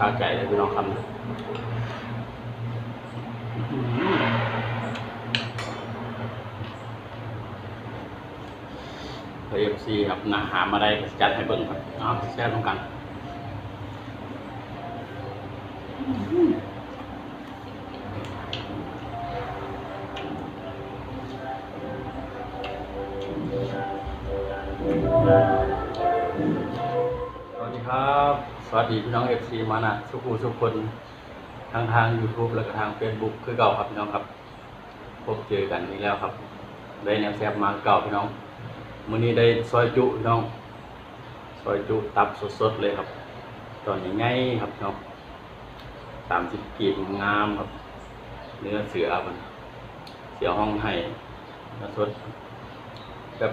สาใจเลยพี่น้องคำเอฟซีครับนะหามาได้จัดให้เบิ่งครับเอาแซ่บต้องกันส สวัสดีพี่น้องเอฟซีมานะทุกผู้ทุกคนทางทาง YouTube แล้วก็ทาง Facebook คือเก่าครับพี่น้องครับ พบเจอกันอีกแล้วครับ ได้แนวแซบมาเก่าพี่น้องมื้อนี้ได้ซอยจุพี่น้องซอยจุตับสดๆเลยครับ ตอนนี้ง่ายครับพี่น้องสามสิบกีบงามครับ เนื้อเสือมันเสือห้องไห้เนื้อสดแบบ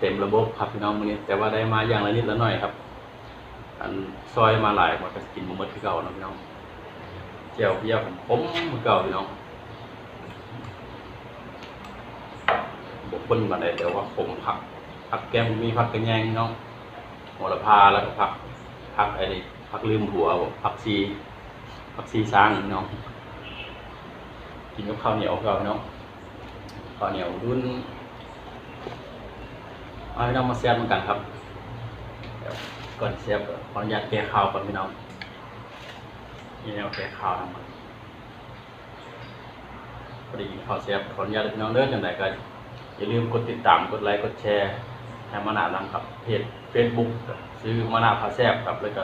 เต็มระบบครับพี่น้องมื้อนี้แต่ว่าได้มาอย่างละนิดละหน่อยครับ อันซอยมาหลายมันก็กินบ่หมดคือเก่าเนาะพี่น้องเจียวเพียวผมผมคือเก่าพี่น้องบกเปิ้นมาได้แต่ว่าผมผักผักแก้มมีผักกระแยงพี่น้องโหระพาแล้วก็ผักผักไอ้นี่ผักลืมหัวบ่ผักชีผักชีสร้างพี่น้องกินกับข้าวเหนียวเก่าพี่น้องข้าวเหนียวรุ่นเอาพี่น้องมาแซ่บเหมือนกันครับ ก่อนเสียบขออนุญาตแก้ข่าวก่อนพี่น้องนี่แนวแก้ข่าวทั้งหมดพอดีข่าวเสียบขออนุญาตพี่น้องเด้อจังไดก็อย่าลืมกดติดตามกดไลค์กดแชร์ให้มานานํครับเพจ Facebook ซื้อมานาพาแซบครับแล้วก็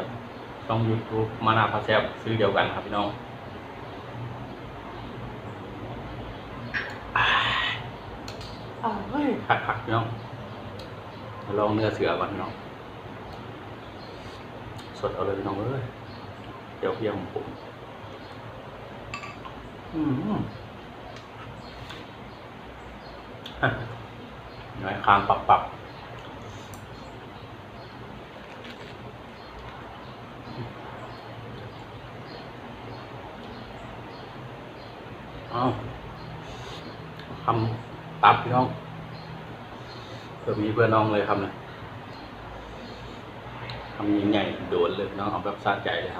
ช่อง YouTube มานาพาแซบซื้อเดียวกันครับพี่น้องอ่าอ้าวเฮ้ยคักๆพี่น้องลองเนื้อเสือก่อนพี่น้อง สดเอาเลยพี่น้องเอ้ยเดี๋ยวเพียงผมอืมน้อยคางปักปักเอาคำตับพี่น้องเพื่อมีเพื่อนน้องเลยคำเนี่ย ทำยังไงโดนเลยน้องเอาแบบสะใจเลยครับ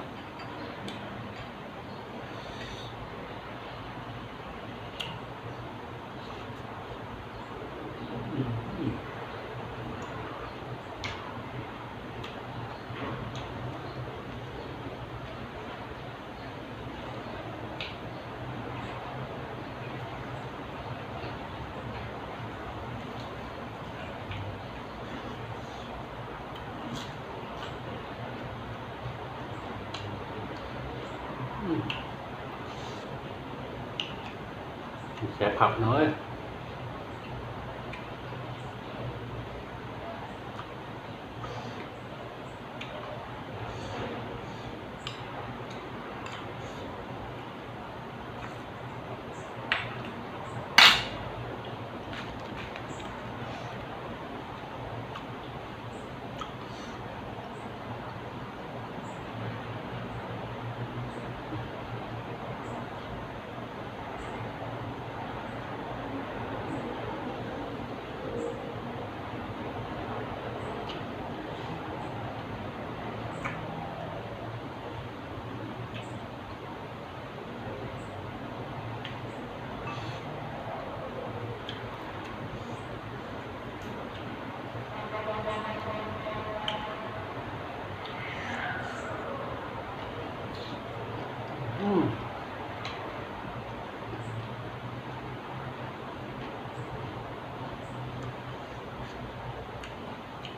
แค่ผักน้อย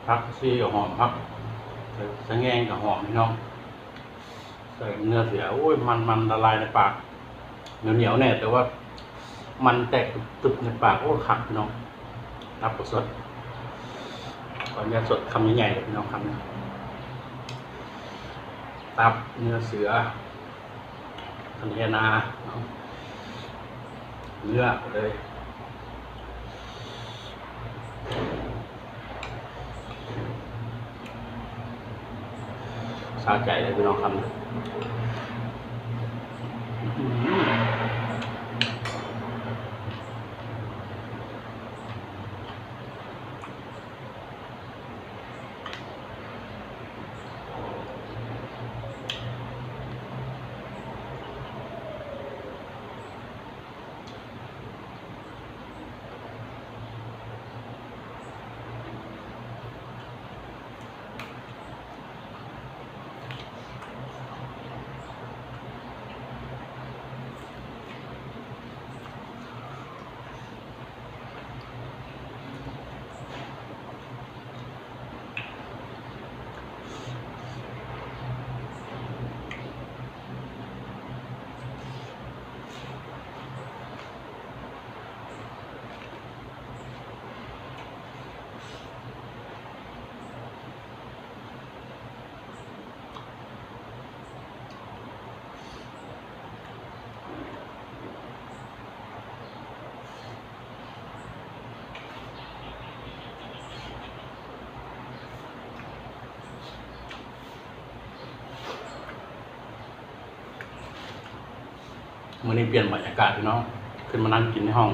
ผักซีกับหอมผักสะแงงกับหอมพี่น้องใส่เนื้อเสียโอ้ยมันมันละลายในปากเหนียวเหนียวๆแน่แต่ว่ามันแตกตึบในปากโอ้ขักพี่น้องรับสดก่อนจะสดคำใหญ่ๆเลยพี่น้องคำนี้ตับเนื้อเสือทันเทนาเนาะเลือเลย สาใจเลยพี่น้องคำนะ มื่อนี้เปลี่ยนบรรยากาศพี่น้อง ขึ้นมานั่งกินในห้อง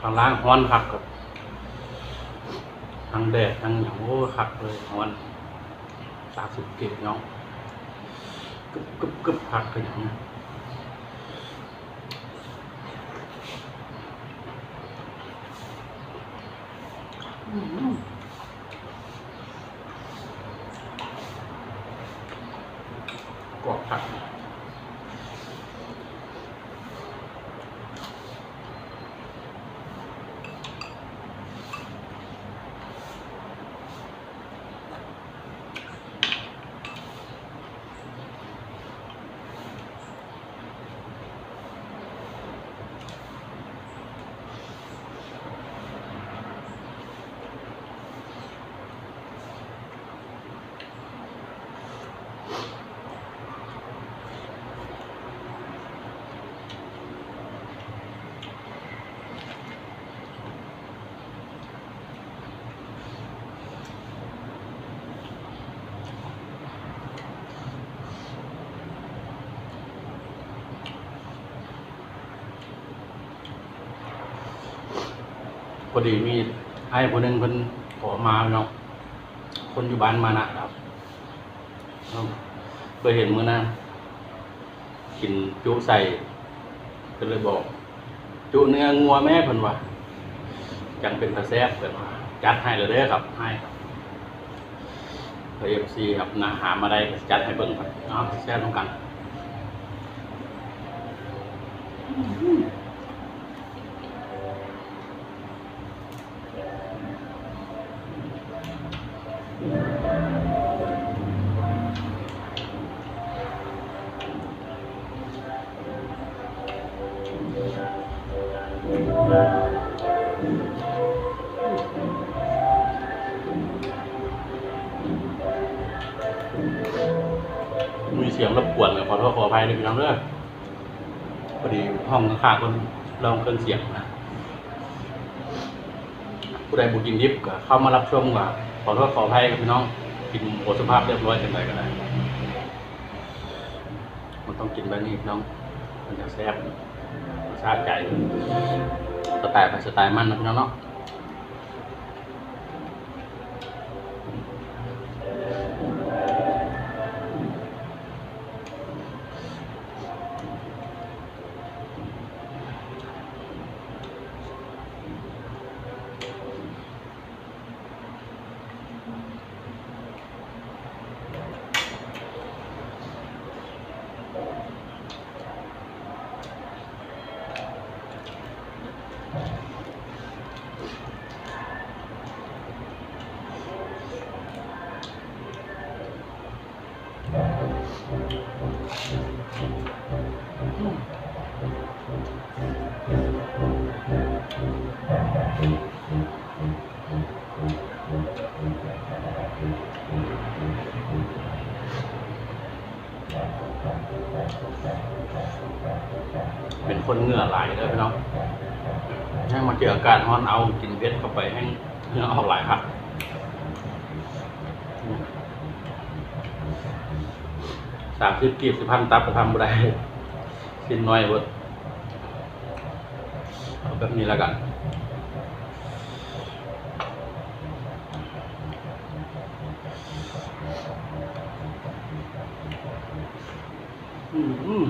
ข้างล่างฮ้อนคักกับทั้งแดดทั้งอย่างโอ้คักเลยฮ้อนสาสุดเก็บน้องกึบกึบกึบคักกันอย่างนี้อืม อดีมีให้คนหนึ่งเพิ่นขอมาเนาะคนอยู่บ้านมานะครับเคยเห็นมือนะกินจุใส่ก็เลยบอก จุเนื้องัวแม่เพิ่นว่าจังเป็นตาแซบเพิ่นว่าจัดให้เลยเด้อครับให้ครับเอฟซีครับนะหามาได้จัดให้เบิ่งครับเอาแซ่บต้องกัน มีเสียงรบกวนกับขอโทษขออภัยด้วยพี่น้องเด้อพอดีห้องข้างๆคนลองเครื่องเสียงนะผู้ใดบุกินดิบก็เข้ามารับชมกับขอโทษขออภัยกับพี่น้องกินโอสภาพเรียบร้อยจังไรก็ได้มันต้องกินแบบนี้พี่น้อง มันจะแซ่บชาติใจ สไตล์ไปสไตล์มันนะพี่น้องเนาะ คนเหงื่อไหลเลยพี่น้องให้มาเจออาการฮ้อนเอากินเพชรเข้าไปให้เหงื่อออกไหลายครับสามสิบกีบสิบพันตับจะทำอะไรสิ้นน้อยเบิดเอาแบบนี้แล้วกันอืม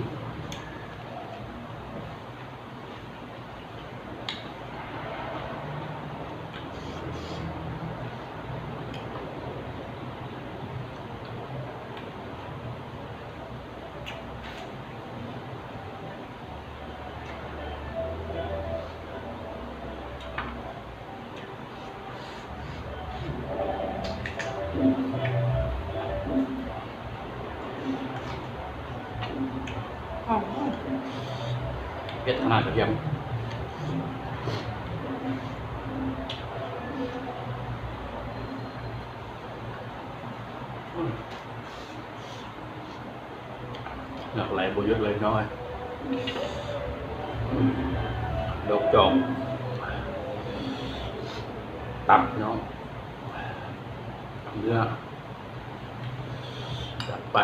มเผ็ดขนาดกระเทียมอืมหลากหลายบุญยศเลยน้อยดอกจอกตับน้องเนื้อจัดไป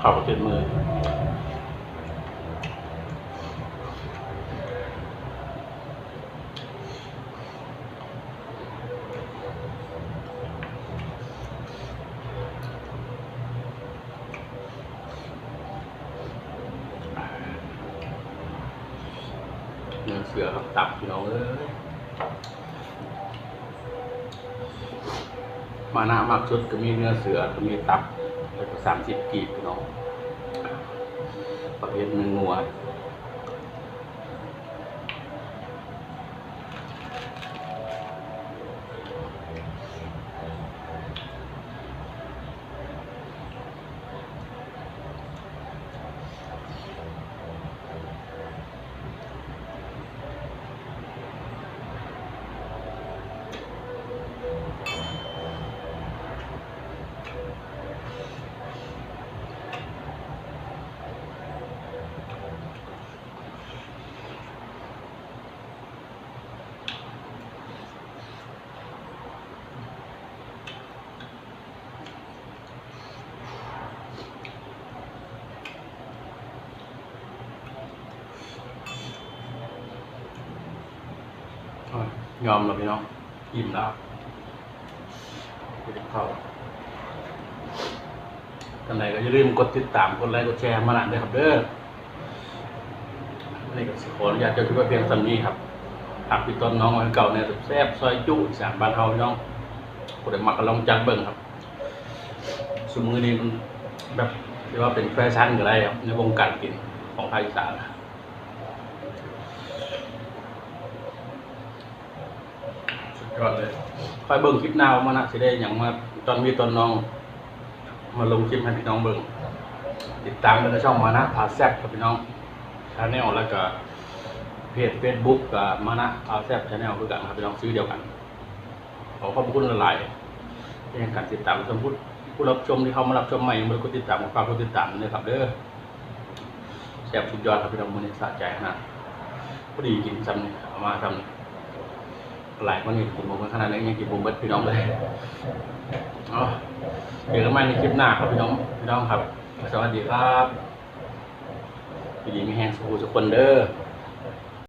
เข้าเต็มมือเนื้อเสือครับตับพี่น้องเอ้ยมาหน้ามากสุดก็มีเนื้อเสือก็มีตับ แล้วก็สามสิบกีบเน้องประเภทเนื้องัวโอ้ ยอมแล้วพี่น้องอิ่มแล้วไปกินข้าท่านใดก็อย่าลืมกดติดตาม กดไลค์ กดแชร์มาหลังด้วยครับเด้อนี่ก็สิขออนุญาตเจ้าที่ว่าเพียงสำนี้ครับหักพี่ต้นน้องไว้เก่าเนี่ยแซ่บซอยจุอีสานบ้านเฮาพี่น้องคนได้มักก็ลองจัดเบิ่งครับสมือนี้มันแบบเรียกว่าเป็นแฟชั่นก็ได้ครับในวงการกินของภาคอีสาน สุด ยอดเลยคอยเบิ่งคลิปหน้าว่ามานะสิได้อย่างมาตอนมีตอนน้อง มาลงคลิปให้พี่น้องเบิ่งติดตามกันในช่องมานะพาแซบกับพี่น้องชาแนลแล้วก็เพจเฟซบุ๊กกับมานะพาแซบชาแนลคือกันครับพี่น้องซื้อเดียวกันขอขอบคุณหลายๆที่ให้การติดตามชมผู้ผู้รับชมที่เขามารับชมใหม่ยังไม่ได้กดติดตามก็ฝากกดติดตามด้วยครับเด้อแซ่บสุดยอดครับพี่น้องมันนี้สะใจขนาดพอดีกินซ้ำนี่เอามาซ้ำนี่ หลายคนเห็นกินผมขนาดนี้ยังกินผมเบิดพี่น้องเลยเดี๋ยวกันใหม่ในคลิปหน้าครับพี่น้องพี่น้องครับ สวัสดีครับพี่ดีมีแห้งสู้ทุกคนเด้อ